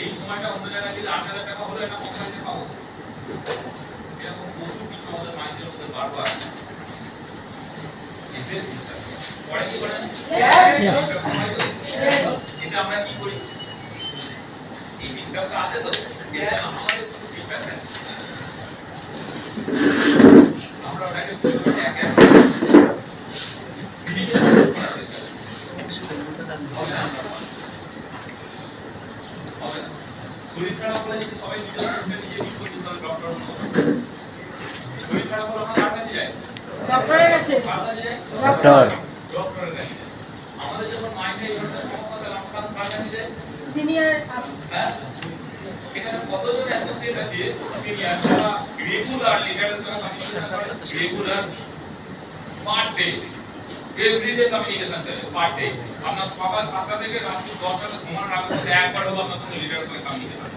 এই সময়টা অন্য জায়গায় দিলে আট হাজার টাকা হলে একটা হাজার পাবো। এরকম প্রচুর কিছু আমাদের মাইন্ডের মধ্যে বারবার পরে কি করে এটা আমরা কি করি? এই বিষয়টা আছে তো এটা আমাদের শুধু feedback দেয়। আমরা ওটাকে এক এক নিজেকে করার চেষ্টা করি। হবে না? হবে না। শরীর খারাপ হলে যদি সবাই নিজের শরীরটা নিজে ঠিক করে দিতে ডক্টর শরীর খারাপ হলে আমরা কাছে যাই? ডক্টরের কাছে। কার কাছে যাই ডক্টর ডক্টরের কাছে। আমাদের যখন মাইন্ডে এই ধরনের সমস্যা তাহলে আমরা কার কাছে যাই? সিনিয়র? এখানে কতজন অ্যাসোসিয়েট আছে? সিনিয়র যারা রেগুলার লিডারের সঙ্গে কমিউনিকেশন করে? Regular per day everyday communication করে পার ডে আপনার সকাল সাতটা থেকে রাত্রি দশটা ঘুমানোর আগে পর্যন্ত একবার হলো আপনার সঙ্গে লিডারের সঙ্গে কমিউনিকেশন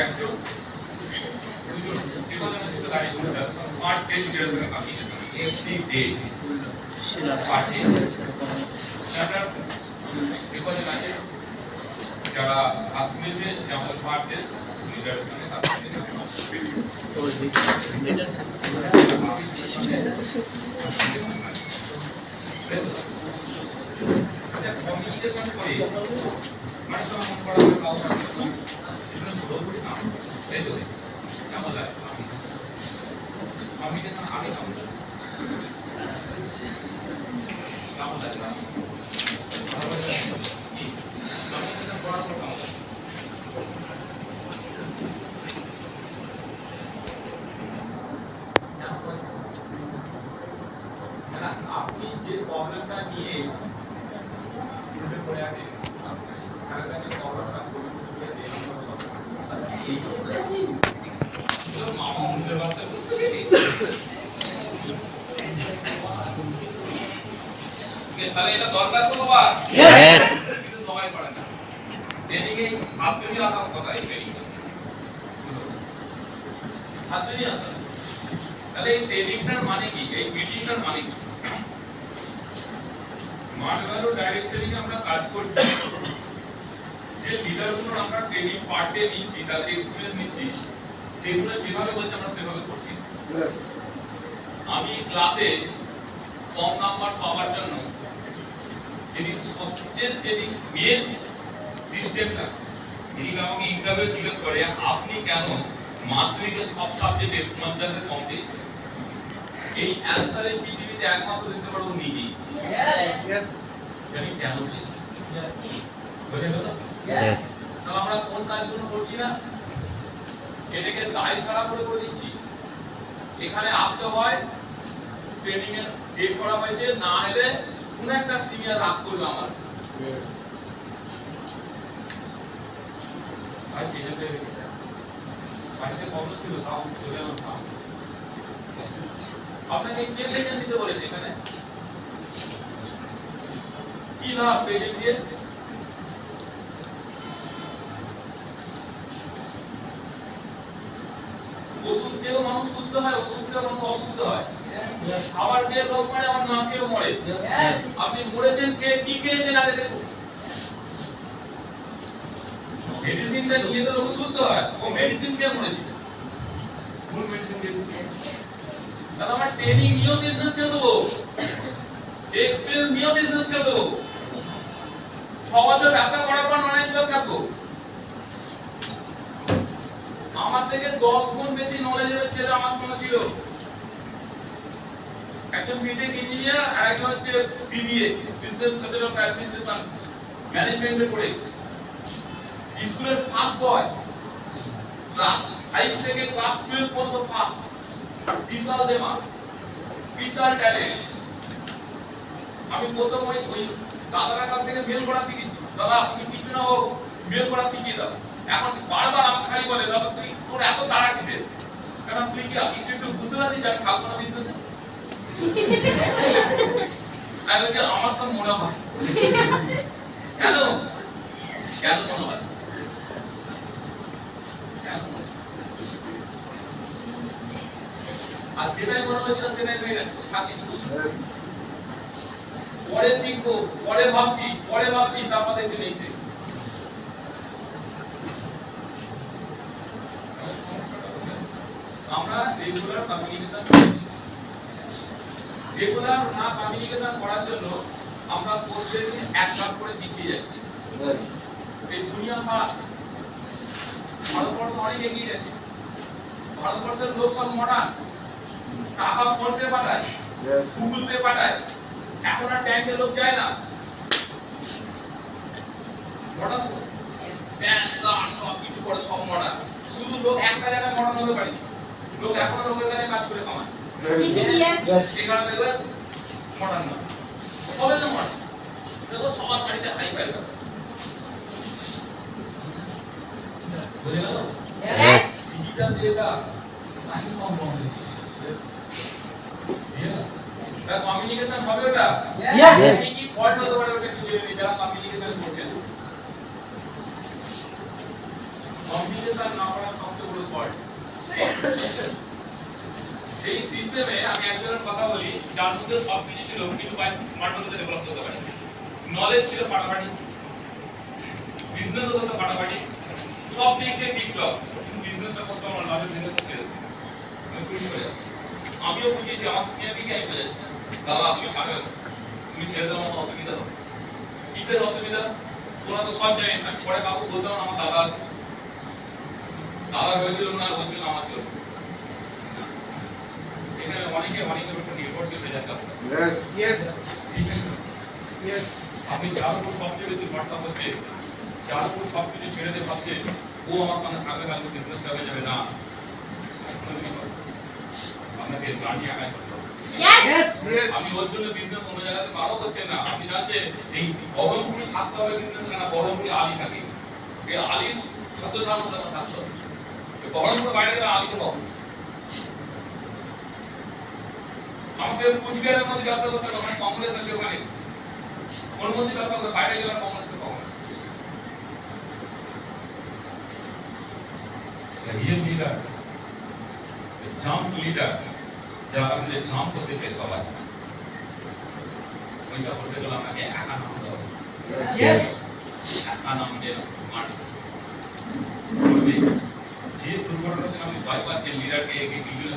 একজন দুজন যে কজন আছে তো গাড়ি ঘুরে তাদের সঙ্গে পার ডে লিডারের সঙ্গে communication every day per day আপনার বিপদে আছে যারা হাত তুলেছে যে আমাদের পার্টে লিডারের সঙ্গে কমিউনিকেশন করে মানে সময় মন করা হয় কাউ এগুলো ভুল করি না এই তো কেমন লাগে? কমিউনিকেশন আমি কেমন কেমন লাগে? করার পর আপনি যে প্রবলেমটা নিয়ে ঘুরে পড়ে আছেন তাহলে তাকে প্রবলেমটা সলিউশন দিয়ে দেন এই কথা কি এগুলো মামা মুখের বাচ্চা বলতে গেলে তাহলে এটা দরকার তো সবার। Yes. কিন্তু সবাই করে না। ট্রেনিং এই সাত আসার কথা এই ট্রেনিং সাত দিনই তাহলে এই ট্রেনিংটার মানে কি? এই মিটিংটার মানে কি? স্মার্ট ভ্যালু ডাইরেক্টরিং আমরা কাজ করছি। যে লিডারগুলোর আমরা ট্রেনিং পার্টে নিচ্ছি তাদের এক্সপিরিয়েন্স নিচ্ছি সেগুলো যেভাবে বলছে আমরা সেভাবে করছি। আমি ক্লাসে কম নাম্বার পাওয়ার জন্য যদি সবচেয়ে যদি মেন সিস্টেমটা যদি আমাকে ইন্টারভিউ জিজ্ঞেস করে আপনি কেন মাধ্যমিকে সব সাবজেক্টে পঞ্চাশে কম পেয়েছেন এই অ্যান্সারে পৃথিবীতে একমাত্র দিতে পারব নিজেই। জানি কেন পেয়েছি বোঝা গেল? তাহলে আমরা কোন কাজগুলো করছি না? এটাকে দায় সারা করে করে দিচ্ছি। এখানে আসতে হয় ট্রেনিং এর ডেট করা হয়েছে না এলে কোন একটা সিনিয়র রাগ করবে আমার। ভাই প্রেজেন্ট হয়ে গেছে। বাড়িতে প্রবলেম ছিল তাও চলে এলাম না। আপনাকে কে দিতে বলেছে এখানে? কি লাভ প্রেজেন্ট দিয়ে? খাবার খেয়ে লোক মরে আবার না খেয়েও মরে আপনি মরেছেন খেয়ে কি খেয়েছেন? আগে দেখুন মেডিসিনটা নিয়ে তো লোক সুস্থ হয়। ও মেডিসিন খেয়ে মরেছিল কোন মেডিসিন খেয়েছিল তাহলে আমার ট্রেনিং নিয়েও বিজনেস ছেড়ে দেবো। এক্সপিরিয়েন্স নিয়েও বিজনেস ছেড়ে দেবো। ছ বছর ব্যবসা করার পর নন এক্সপার্ট থাকব আমার থেকে দশ গুণ বেশি নলেজের ছেলে আমার সঙ্গে ছিল। একজন বিটেক ইঞ্জিনিয়ার, আর একজন হচ্ছে BBA business method of administration ম্যানেজমেন্টে পড়ে স্কুলের ফার্স্ট বয় ক্লাস ফাইভ থেকে ক্লাস টুয়েলভ পর্যন্ত ফার্স্ট বিশাল দেমা বিশাল ট্যালেন্ট আমি প্রথম ওই ওই দাদার কাছ থেকে মেল করা শিখেছি। দাদা, আপনি কিছু না হোক মেল করা শিখিয়ে দাও। এখন বারবার আমাকে খালি বলে, দাদা, তুই তোর এত তাড়া কিসের? কারণ তুই কি একটু একটু বুঝতে পারছিস যে আমি থাকব না বিজনেসে আমার তো মনে হয়। কেন? কেন মনে হয়? আর যেটাই মনে হয়েছিল সেটাই হয়ে পরে শিখব, পরে ভাবছি পরে ভাবছি, তারপর দেখতে নেইছে আমরা রেগুলার কমিউনিকেশন রেগুলার না কমিউনিকেশন করার জন্য আমরা প্রত্যেকদিন এক ধাপ করে পিছিয়ে যাচ্ছি। এই দুনিয়া ফাস্ট ভারতবর্ষ অনেক এগিয়ে গেছে। ভারতবর্ষের লোক সব মডার্ন টাকা ফোন পে পাঠায় গুগল পে পাঠায়। এখন আর ব্যাংকে লোক যায় না। মডার্ন তো। ব্যাংক সব কিছু করে সব মডার্ন শুধু লোক একটা জায়গায় মডার্ন হতে পারেনি। লোক এখনও লোকের কাছে কাজ করে কামায়. Yes. Yes. সেখানে দেখবে মডার্ন না সবাই তো মডার্ন দেখো সবার বাড়িতে হাই ফাই বুঝে গেল Yes. ডিজিটাল ডেটা নাই কম্পাউন্ড এটা কমিউনিকেশন হবে ওটা Yes. কি কি ফল্ট হতে পারে ওটা একটু জেনে নিই যারা কমিউনিকেশন করছেন কমিউনিকেশন না করার সবচেয়ে বড় ফল্ট এই সিস্টেমে আমি একজনের কথা বলি, যার মধ্যে সব কিছু ছিল, কিন্তু মান্ডলতে ডেভেলপ করতে পারে নলেজ ছিল ফাটাফাটি বিজনেস হতো ফাটাফাটি সব দিক দিয়ে টিকটক কিন্তু বিজনেসটা করতে আমার লাভের বিজনেস যাই। আমিও বুঝিয়েছি আমার আমি বোঝাচ্ছি দাদা, তুমি ছাড়বেন না। তুমি ছেড়ে দেওয়া আমার অসুবিধা হবে কিসের অসুবিধা? তোরা তো সব জানি। না পরে কাউকে বলতে হবে আমার দাদা আছে। দাদা ভেবেছিল না ওর জন্য আমার অনেকে অনেকের উপর নির্ভরশীল হয়ে? Yes. আপনি যার উপর সবচেয়ে বেশি ভরসা হচ্ছে যার উপর সবকিছু ছেড়ে দিয়ে ভাবছে ও আমার সঙ্গে থাকবে থাকবে বিজনেস হয়ে যাবে না। আপনাকে জানিয়ে আগায়. আপনি ওর জন্য বিজনেস অন্য জায়গাতে ভালো করছেন না আপনি জানছেন এই বহরমপুরি থাকতে হবে বিজনেস না বহরমপুরি আলী থাকে এই আলীর সত্য সামনে থাকতে হবে তো বহরমপুর বাইরে গেলে আলীকে পাবো আমাকে কুচবিহারের মধ্যে ব্যবসা করতে হবে মানে কংগ্রেস আছে ওখানে। কোন মধ্যে ব্যবসা করতে বাইরে গেলে কংগ্রেসকে পাবো না রিয়েল লিডার জাম্প লিডার যারা আপনি জাম্প করতে চাই সবাই। ওইটা করতে গেলে আপনাকে একা হবে। Yes. একা নামতে মাটি করবে যে দুর্ঘটনাতে আমি ভয় পাচ্ছি লিডারকে একে পিছনে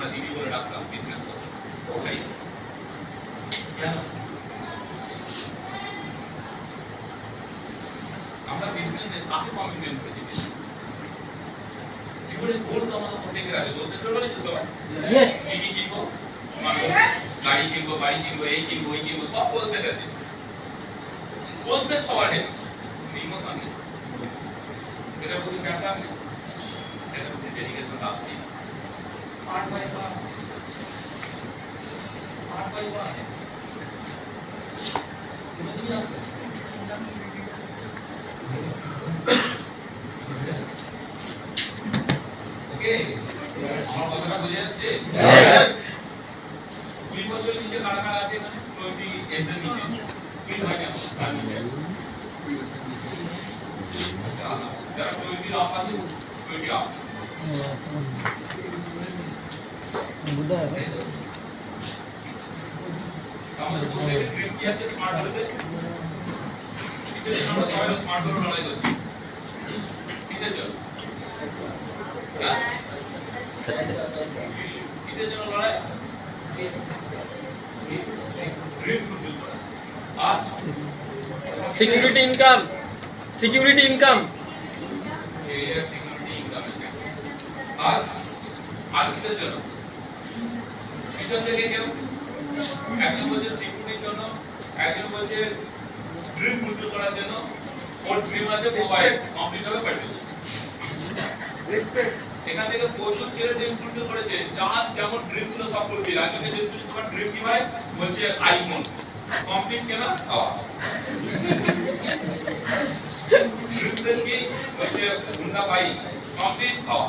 আমরা দিদি বলে ডাকতাম বিজনেস করতে ওটাই কেন আমরা বিজনেসে কাকে কমিটমেন্ট করেছি জীবনে গোল তো আমাদের প্রত্যেকের আছে গোল সেট করে তো সবাই Yes. কি কি কিনবো মানবো গাড়ি কিনবো বাড়ি কিনবো এই কিনবো ওই কিনবো সব গোল সেট আছে গোল সেট সবার है ইমোশন নেই সেটা প্রতি पैसा নেই সেটা প্রতি ডেডিকেশন কাজ নেই Part by part part by part কোনোদিনই আসবে ওকে আমার কথাটা বুঝে যাচ্ছে Yes. কুড়ি বছর নিচে কারা কারা আছে এখানে টোয়েন্টি এজের নিচে কুড়ি হয় না তার নিচে আচ্ছা যারা টোয়েন্টি আপ আছে টোয়েন্টি আপ আমাদের প্রত্যেকের ড্রিম কি আছে স্মার্ট হতে কিসের জন্য আমরা সবাই ড্রিম পিছন থেকে কেউ? একজন বলছে সিকিউরিটির জন্য একজন বলছে ড্রিম ফুলফিল করার জন্য। ওর ড্রিম আছে মোবাইল কমপ্লিট হবে Respect. এখান থেকে প্রচুর ছেলে ড্রিম ফুলফিল করেছে যার যেমন ড্রিম ছিল সব ফুলফিল একজনকে জিজ্ঞেস করছি তোমার ড্রিম কি ভাই? বলছে আইফোন কমপ্লিট কেনা খাওয়া। বৃদ্ধের কি? হচ্ছে গুন্ডা পাই কমপ্লিট খাওয়া।